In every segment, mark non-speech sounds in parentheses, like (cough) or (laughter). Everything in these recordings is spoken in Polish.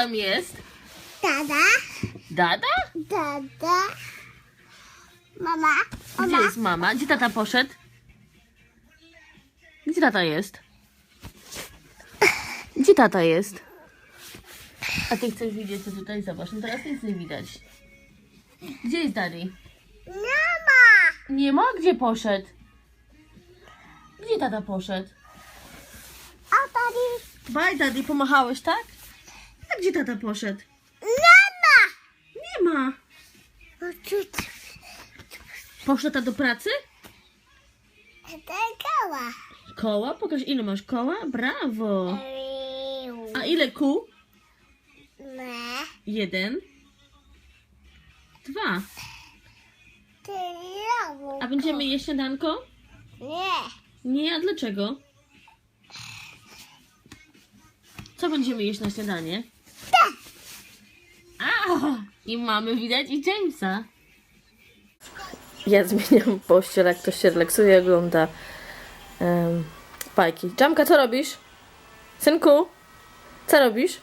tam jest? Dada, Dada? dada. Mama, Gdzie jest mama? Gdzie tata poszedł? Gdzie tata jest? Gdzie tata jest? A ty chcesz widzieć, co tutaj zobacz. No teraz nic nie widać. Gdzie jest daddy? Mama. Nie ma? Gdzie poszedł? Gdzie tata poszedł? A tady. Bye, daddy, pomachałeś, tak? A gdzie tata poszedł? Mama. Nie ma. Poszła tata do pracy? Tegała. Koła? Pokaż, ile masz koła? Brawo. A ile kół? Ne. Jeden. Dwa. A będziemy jeść śniadanko? Nie. Nie, a dlaczego? Co będziemy jeść na śniadanie? I mamy widać i Jamesa. Ja zmieniam pościel, jak ktoś się relaksuje, ogląda um, bajki. Jamka, co robisz? Synku, co robisz?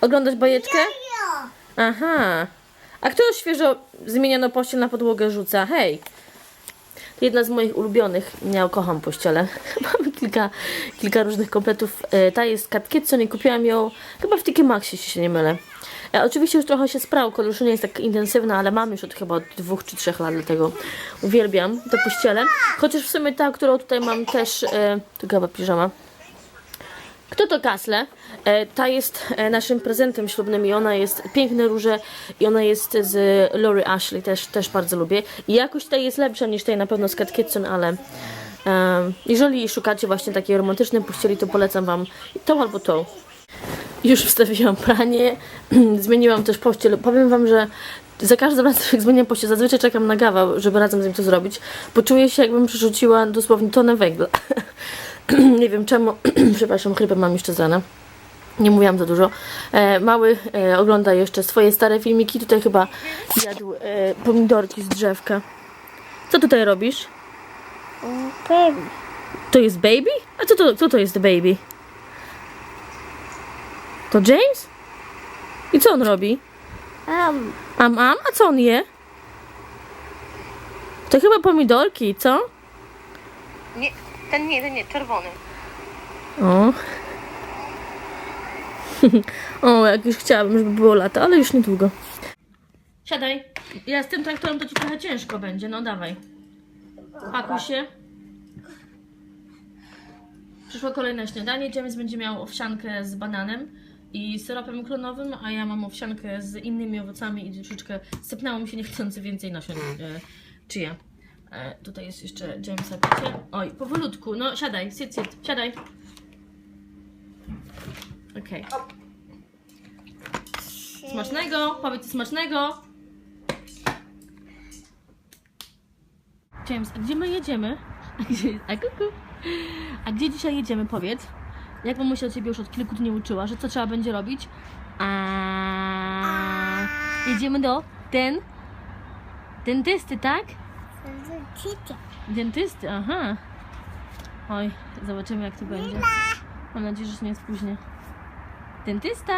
Oglądasz bajeczkę? Aha. A kto świeżo zmieniono pościel na podłogę rzuca? Hej. Jedna z moich ulubionych. Ja kocham pościele. (laughs) Mamy kilka, kilka różnych kompletów. E, Ta jest Cat Kitson i kupiłam ją chyba w Tiki Maxie, jeśli się nie mylę. E, Oczywiście już trochę się sprał, kolor już nie jest tak intensywna, ale mam już od chyba od dwóch czy trzech lat, dlatego uwielbiam te pościele. Chociaż w sumie ta, którą tutaj mam też, e, to chyba piżama. Kto to Kasle? E, ta jest e, naszym prezentem ślubnym i ona jest piękne róże i ona jest z Lori Ashley, też, też bardzo lubię. I jakość tej jest lepsza niż tej na pewno z Kitchen, ale em, jeżeli szukacie właśnie takiej romantycznej pościeli, to polecam Wam tą albo tą. Już wstawiłam pranie, (clears throat) zmieniłam też pościel. Powiem Wam, że za każdym razem jak zmieniam pościel, zazwyczaj czekam na gawa, żeby razem z nim to zrobić, bo czuję się jakbym przerzuciła dosłownie tonę węgla. (clears throat) nie wiem czemu, (clears throat) przepraszam, chrypę mam jeszcze z rana. Nie mówiłam za dużo. E, mały e, ogląda jeszcze swoje stare filmiki. Tutaj chyba jadł e, pomidorki z drzewka. Co tutaj robisz? Baby. To jest baby? A co to, co to jest baby? To James? I co on robi? Um. Am, am? A co on je? To chyba pomidorki, co? Nie, ten nie, ten nie, czerwony. O. (laughs) o, jak już chciałabym, żeby było lato, ale już niedługo. Siadaj. Ja z tym traktorem to ci trochę ciężko będzie, no dawaj. Pakuj się. Przyszło kolejne śniadanie. James będzie miał owsiankę z bananem i syropem klonowym, a ja mam owsiankę z innymi owocami i troszeczkę sypnęło mi się niechcący więcej nasion e, chia. E, tutaj jest jeszcze Jamesa picie. Oj, powolutku. No siadaj, sit, sit, siadaj. Okej. Smacznego, powiedz smacznego. James, a gdzie my jedziemy? A gdzie, a kuku. A gdzie dzisiaj jedziemy, powiedz? Jak mamusia się od ciebie już od kilku dni uczyła, że co trzeba będzie robić? A jedziemy do den dentysty, tak? Dentysty, aha. Oj, zobaczymy jak to będzie. Mam nadzieję, że się nie spóźnię. Dentysta!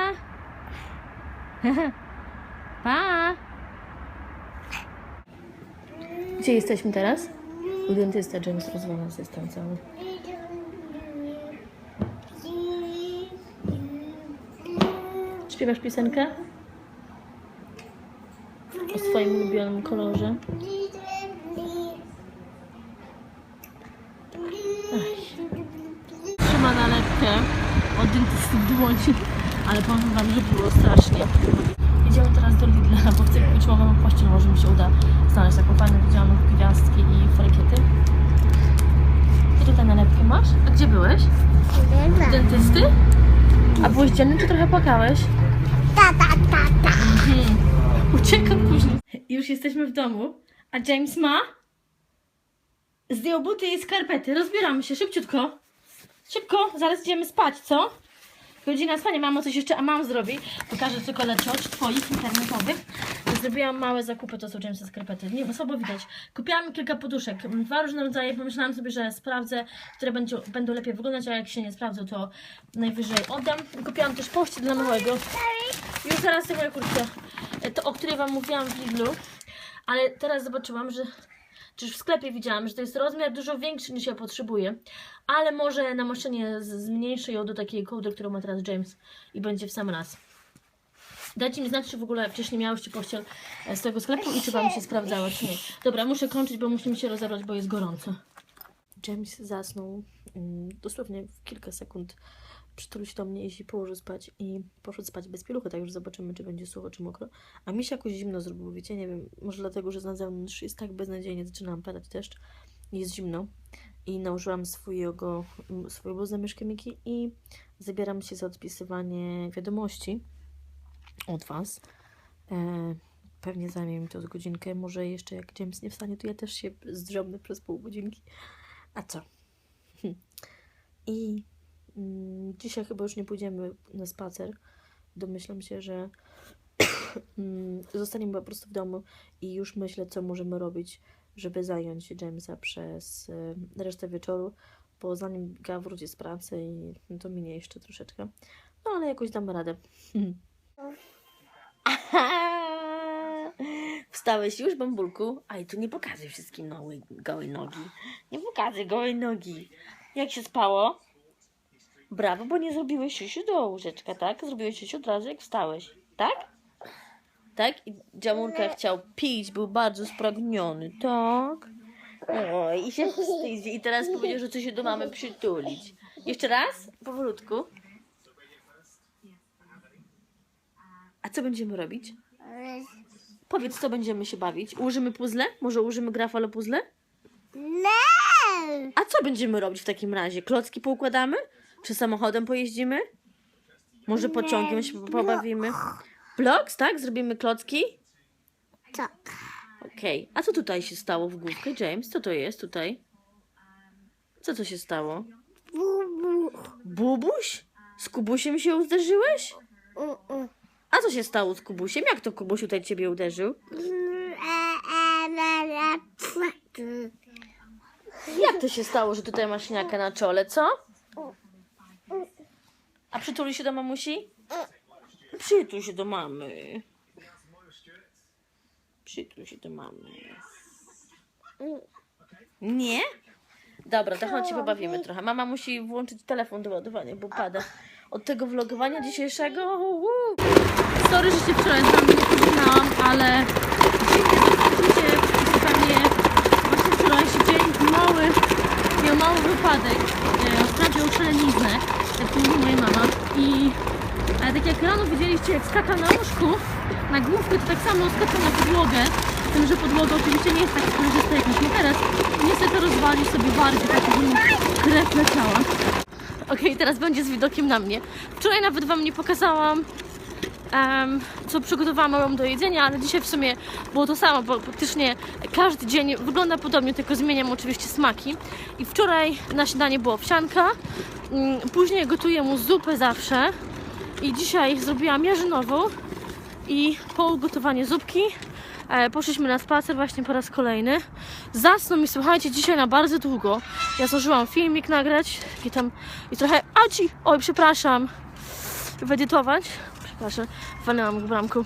(laughs) pa! Gdzie jesteśmy teraz? U dentysta James rozwala system cały. Śpiewasz piosenkę? O swoim ulubionym kolorze. Trzyma nalepkę od dentysty w dłoni, ale powiem wam, że było strasznie. Jedziemy teraz do Lidla, bo chcę kupić mamą pościel, może mi się uda znaleźć taką fajną, widziałam gwiazdki i forekiety. I tutaj nalepkę masz? A gdzie byłeś? Dentysty? A byłeś dzienny, czy trochę płakałeś? Ta, ta, ta, ta. Uciekam później. Już jesteśmy w domu. A James ma? Zdjął buty i skarpety. Rozbieramy się szybciutko. Szybko, zaraz idziemy spać, co? Godzina spania, mamo coś jeszcze, a mam zrobi. Pokażę tylko lecz twoich internetowych. Zrobiłam małe zakupy, to są Jamesa skarpety. Nie, bo słabo widać. Kupiłam kilka poduszek, dwa różne rodzaje. Pomyślałam sobie, że sprawdzę, które będzie, będą lepiej wyglądać, a jak się nie sprawdzą, to najwyżej oddam. Kupiłam też pościel dla małego. Już zaraz tę moją kurtkę, e, to o której Wam mówiłam w Lidlu. Ale teraz zobaczyłam, że Czyż w sklepie widziałam, że to jest rozmiar dużo większy niż ja potrzebuję, ale może na maszynie zmniejszę ją do takiej kołdry, którą ma teraz James i będzie w sam raz. Dajcie mi znać, czy w ogóle wcześniej miałyście pościel e, z tego sklepu i czy Wam się sprawdzała, czy nie. Dobra, muszę kończyć, bo musimy się rozebrać, bo jest gorąco. James zasnął mm, dosłownie w kilka sekund. Przytulił się do mnie i się położył spać i poszedł spać bez pieluchy, tak już zobaczymy, czy będzie sucho, czy mokro. A mi się jakoś zimno zrobiło, wiecie, nie wiem, może dlatego, że na zewnątrz jest tak beznadziejnie, zaczynałam padać deszcz, jest zimno i nałożyłam swojego, swoją bluzę myszkę Miki i zabieram się za odpisywanie wiadomości od Was. E, pewnie zajmie mi to z godzinkę, może jeszcze jak James nie wstanie, to ja też się zdrzemnę przez pół godzinki. A co? (laughs) I dzisiaj chyba już nie pójdziemy na spacer. Domyślam się, że (coughs) mm, zostaniemy po prostu w domu i już myślę, co możemy robić, żeby zająć Jamesa przez y, resztę wieczoru, bo zanim Ga wróci z pracy i no to minie jeszcze troszeczkę. No ale jakoś damy radę. (laughs) Wstałeś już, bambulku? Aj, tu nie pokazuj wszystkim gołej nogi. Nie pokazuj gołej nogi. Jak się spało? Brawo, bo nie zrobiłeś siusiu do łóżeczka, tak? Zrobiłeś siusiu od razu jak wstałeś, tak? Tak? I dziamurka chciał pić, był bardzo spragniony, tak? Oj, i się wstydzi. I teraz powiedział, że chce się do mamy przytulić. Jeszcze raz? Powolutku. A co będziemy robić? Powiedz, co będziemy się bawić. Ułożymy puzzle? Może ułożymy grafalo puzzle? No! A co będziemy robić w takim razie? Klocki poukładamy? Czy samochodem pojeździmy? Może pociągiem się pobawimy? Bloks, tak? Zrobimy klocki? Tak. Okej. A co tutaj się stało w główkę, James? Co to jest tutaj? Co to się stało? Bubu. Bubuś? Z Kubusiem się zderzyłeś? U, u. A co się stało z Kubusiem? Jak to Kubuś tutaj ciebie uderzył? Jak to się stało, że tutaj masz śniakę na czole, co? A przytuli się do mamusi? Przytul się do mamy. Przytul się do mamy. Nie? Dobra, to chodź się pobawimy trochę. Mama musi włączyć telefon do ładowania, bo pada. Od tego vlogowania dzisiejszego. Uuu. Sorry, że się wczoraj z wami nie pożegnałam, ale dosyć pewnie właśnie wczorajszy dzień mały, miał mały wypadek. Sprawił szaleniznę, jak mówi moja mama. I e, tak jak rano widzieliście, jak skakał na łóżku, na główkę, to tak samo skakał na podłogę. Z tym, że podłoga oczywiście nie jest tak sprężysta jak myśmy teraz. Niestety rozwalił sobie bardziej, tak krew leciała. Okej, teraz będzie z widokiem na mnie. Wczoraj nawet Wam nie pokazałam, co przygotowałam do jedzenia, ale dzisiaj w sumie było to samo, bo praktycznie każdy dzień wygląda podobnie, tylko zmieniam oczywiście smaki. I wczoraj na śniadanie była owsianka, mm, później gotuję mu zupę zawsze i dzisiaj zrobiłam jarzynową i po ugotowaniu zupki e, poszliśmy na spacer właśnie po raz kolejny. Zasnął mi, słuchajcie, dzisiaj na bardzo długo. Ja zdążyłam filmik nagrać i tam i trochę, aci, oj przepraszam, wyedytować. Przepraszam, walnęłam w bramku.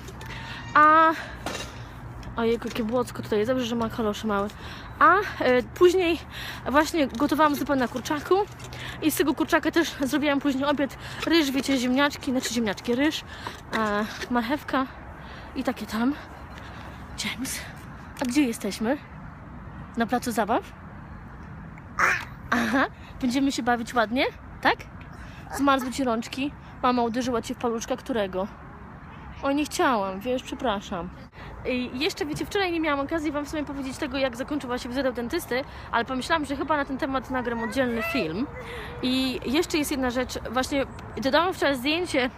A Ojej, jakie błocko tutaj jest. Dobrze, że ma kalosze małe. A e, później właśnie gotowałam zupę na kurczaku i z tego kurczaka też zrobiłam później obiad. Ryż, wiecie, ziemniaczki, znaczy ziemniaczki, ryż, marchewka i takie tam. James, a gdzie jesteśmy? Na placu zabaw? Aha, będziemy się bawić ładnie, tak? Zmarzły ci rączki. Mama uderzyła cię w paluszka którego? Oj, nie chciałam, wiesz, przepraszam. I jeszcze, wiecie, wczoraj nie miałam okazji Wam w sumie powiedzieć tego, jak zakończyła się wizyta dentysty, ale pomyślałam, że chyba na ten temat nagram oddzielny film. I jeszcze jest jedna rzecz, właśnie dodałam wczoraj zdjęcie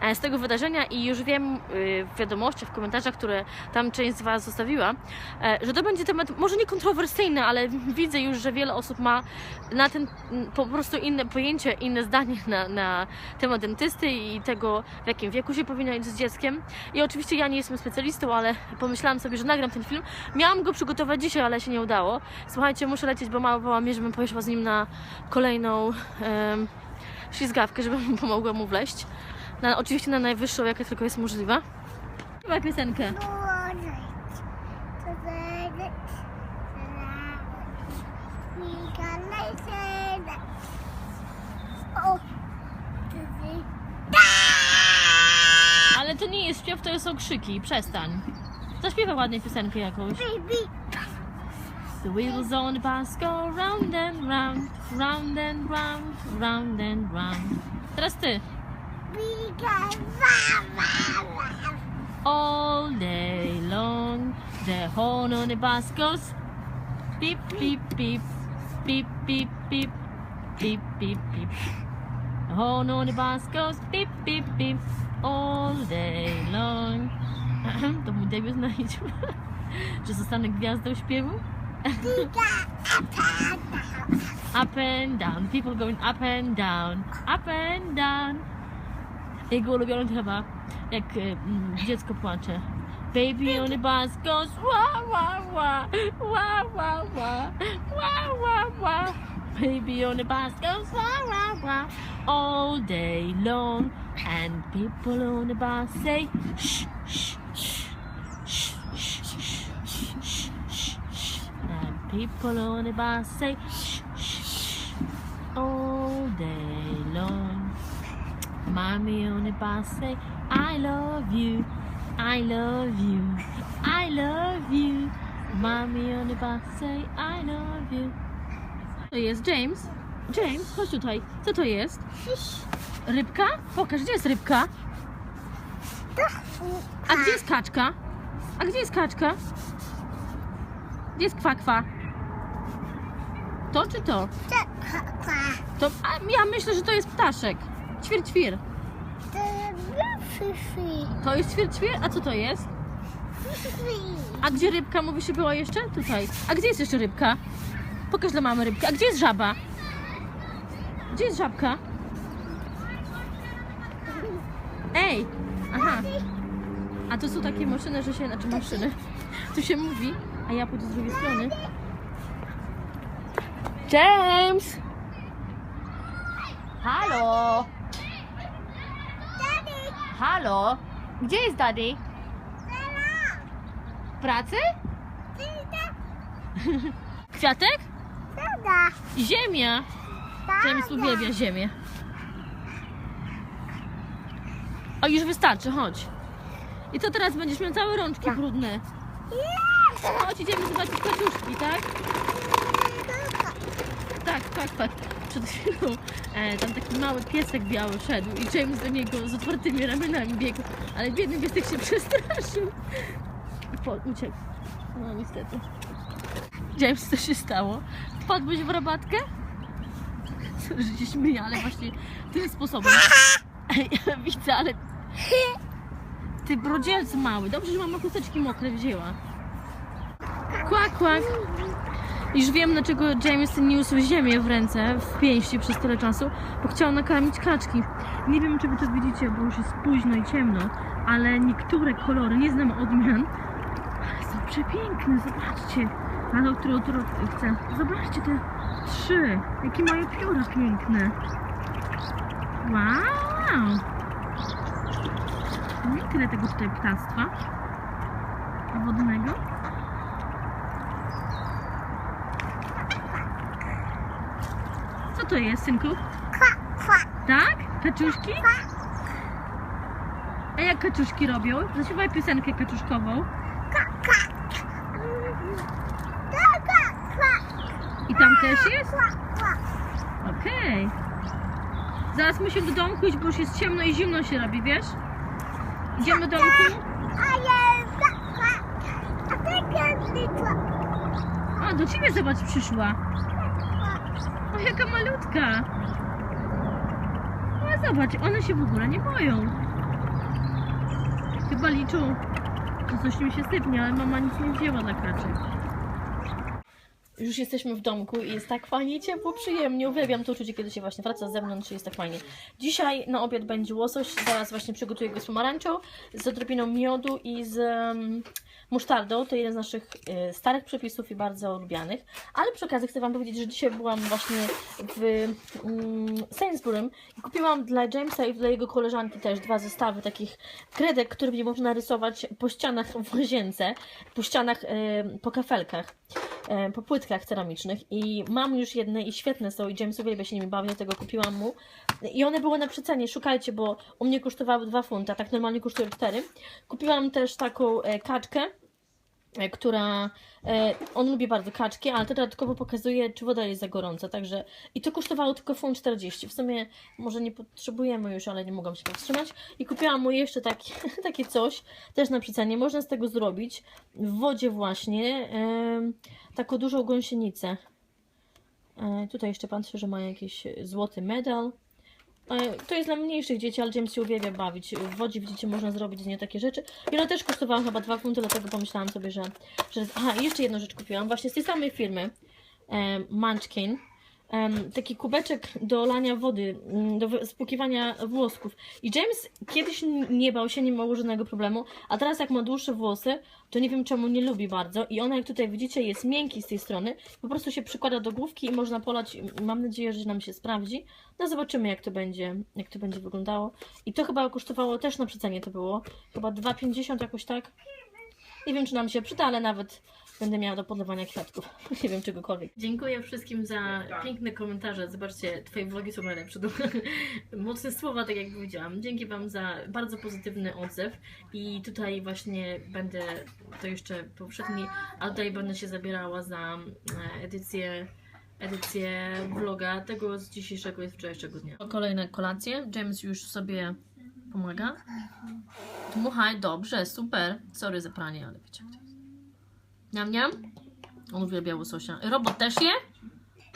e, z tego wydarzenia i już wiem y, w wiadomościach, w komentarzach, które tam część z Was zostawiła, e, że to będzie temat może nie kontrowersyjny, ale widzę już, że wiele osób ma na ten m, po prostu inne pojęcie, inne zdanie na, na temat dentysty i tego, w jakim wieku się powinno iść z dzieckiem. I oczywiście ja nie jestem specjalistą, ale pomyślałam sobie, że nagram ten film. Miałam go przygotować dzisiaj, ale się nie udało. Słuchajcie, muszę lecieć, bo mama woła mnie, żebym pojechała z nim na kolejną em, ślizgawkę, żebym (laughs) pomogła mu wleść. Na, oczywiście na najwyższą, jaka tylko jest możliwa. Chyba piosenkę. Ale to nie jest śpiew, to są krzyki. Przestań. Zaśpiewaj ładnie piosenkę jakąś. The wheels on the bus go round and round, round and round, round and round. Teraz ty. All day long, the horn on the bus goes beep, beep, beep, beep, beep, beep, beep, beep, beep. The horn on the bus goes beep, beep, beep, all day long. To mój debiut na YouTube. Że zostanę gwiazdą śpiewu? (laughs) Up and down, people going up and down, up and down. Jego ulubiony to chyba, jak mm, dziecko płacze. Baby on the bus goes wah wah wah, wah wah wah, wah wah wah. Baby on the bus goes wah wah wah, all day long. And people on the bus say shh shh shh shh shh shh shh shh shh. And people on the bus say shh shh shh all day long. Mommy on the bus say, I love you, I love you, I love you. Mommy on the bus say, I love you. To jest James? James, chodź tutaj. Co to jest? Rybka? Pokaż, gdzie jest rybka? A gdzie jest kaczka? A gdzie jest kaczka? Gdzie jest kwakwa? To czy to? To, a ja myślę, że to jest ptaszek. Ćwierćwir. To jest ćwierćwir? A co to jest? A gdzie rybka? Mówi się była jeszcze? Tutaj. A gdzie jest jeszcze rybka? Pokaż dla mamy rybkę. A gdzie jest żaba? Gdzie jest żabka? Ej! Aha. A to są takie maszyny, że się... Znaczy maszyny. Tu się mówi, a ja pójdę z drugiej strony. James! Halo! Halo? Gdzie jest daddy? W pracy? (laughs) Kwiatek? I ziemia. James uwielbia ziemię. O, już wystarczy, chodź. I to teraz będziesz miał całe rączki brudne. Chodź, idziemy zobaczyć kaczuszki, tak? Tak, tak, tak. Przed chwilą e, tam taki mały piesek biały szedł i James do niego z otwartymi ramionami biegł, ale biedny piesek się przestraszył i po, uciekł. No niestety. James, co się stało? Wpadłeś w rabatkę? Sorry, że się śmieję, ale właśnie tym sposobem. Ja (laughs) widzę, ale ty brodzielc mały. Dobrze, że mama chusteczki mokre wzięła. Kłak, kłak. Już wiem, dlaczego James niósł ziemię w ręce, w pięści przez tyle czasu, bo chciał nakarmić kaczki. Nie wiem, czy wy to widzicie, bo już jest późno i ciemno, ale niektóre kolory, nie znam odmian, przepiękne, zobaczcie. Ale o którą chcę. Zobaczcie te trzy, jakie mają pióra piękne. Wow! Nie tyle tego tutaj ptactwa wodnego. Co to jest, synku? Tak? Kaczuszki? A jak kaczuszki robią? Zaśpiewaj piosenkę kaczuszkową. I tam też jest? Okej. Zaraz musimy do domku iść, bo już jest ciemno i zimno się robi, wiesz? Idziemy do domku? A, do ciebie zobacz przyszła. O, jaka malutka. No zobacz, one się w ogóle nie boją. Chyba liczą, że coś im się sypnie, ale mama nic nie wzięła dla kaczek. Już jesteśmy w domku i jest tak fajnie, ciepło, przyjemnie. Uwielbiam to uczucie, kiedy się właśnie wraca z zewnątrz i jest tak fajnie. Dzisiaj na obiad będzie łosoś, zaraz właśnie przygotuję go z pomarańczą, z odrobiną miodu i z um, musztardą. To jeden z naszych e, starych przepisów i bardzo lubianych. Ale przy okazji chcę Wam powiedzieć, że dzisiaj byłam właśnie w um, Sainsbury'm i kupiłam dla Jamesa i dla jego koleżanki też dwa zestawy takich kredek, które będzie można rysować po ścianach w łazience, po ścianach, e, po kafelkach e, po płytkach ceramicznych i mam już jedne i świetne są i James uwielbia się nimi bawi, dlatego kupiłam mu i one były na przecenie, szukajcie, bo u mnie kosztowały 2 funta, tak normalnie kosztują 4. Kupiłam też taką kaczkę, która, e, on lubi bardzo kaczki, ale to dodatkowo pokazuje, czy woda jest za gorąca, także i to kosztowało tylko funt 40, w sumie może nie potrzebujemy już, ale nie mogłam się powstrzymać i kupiłam mu jeszcze takie, (laughs) takie coś, też na przecenie, można z tego zrobić w wodzie właśnie, taką dużą gąsienicę. E, tutaj jeszcze patrzę, że ma jakiś złoty medal. E, to jest dla mniejszych dzieci, ale James się uwielbia bawić. W wodzie, widzicie, można zrobić z niej takie rzeczy. I ona też kosztowała chyba 2 funty, dlatego pomyślałam sobie, że... że... Aha, i jeszcze jedną rzecz kupiłam, właśnie z tej samej firmy. E, Munchkin. Taki kubeczek do lania wody, mm, do spłukiwania włosków. I James kiedyś nie bał się, nie miał żadnego problemu, a teraz jak ma dłuższe włosy, to nie wiem czemu nie lubi bardzo. I ona, jak tutaj widzicie, jest miękki z tej strony. Po prostu się przykłada do główki i można polać. Mam nadzieję, że nam się sprawdzi. No zobaczymy, jak to będzie, jak to będzie wyglądało. I to chyba kosztowało też na przecenie to było. Chyba 2,50 jakoś tak. Nie wiem, czy nam się przyda, ale nawet będę miała do podlewania kwiatków. (laughs) Nie wiem, czegokolwiek. Dziękuję wszystkim za piękne komentarze. Zobaczcie, Twoje vlogi są najlepsze. (laughs) Mocne słowa, tak jak powiedziałam. Dzięki Wam za bardzo pozytywny odzew. I tutaj właśnie będę, to jeszcze poprzedni, a tutaj będę się zabierała za e, edycję edycję vloga tego z dzisiejszego i z wczorajszego dnia. Kolejne kolacje. James już sobie pomaga. Dmuchaj, dobrze, super. Sorry za pranie, ale wiecie. Niam, niam. On uwielbia łososia. Robot też je?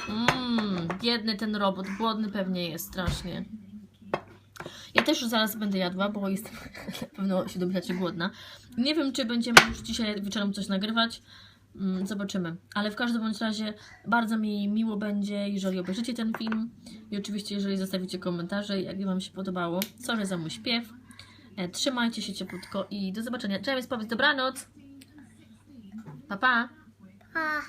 Mmm, biedny ten robot, głodny pewnie jest strasznie. Ja też już zaraz będę jadła, bo jestem (laughs) na pewno się domyślacie głodna. Nie wiem, czy będziemy już dzisiaj wieczorem coś nagrywać. Mm, Zobaczymy. Ale w każdym bądź razie bardzo mi miło będzie, jeżeli obejrzycie ten film. I oczywiście, jeżeli zostawicie komentarze, jak Wam się podobało. Sorry za mój śpiew. E, Trzymajcie się cieplutko i do zobaczenia. Cześć, powiedz dobranoc. Pa, pa. Ah.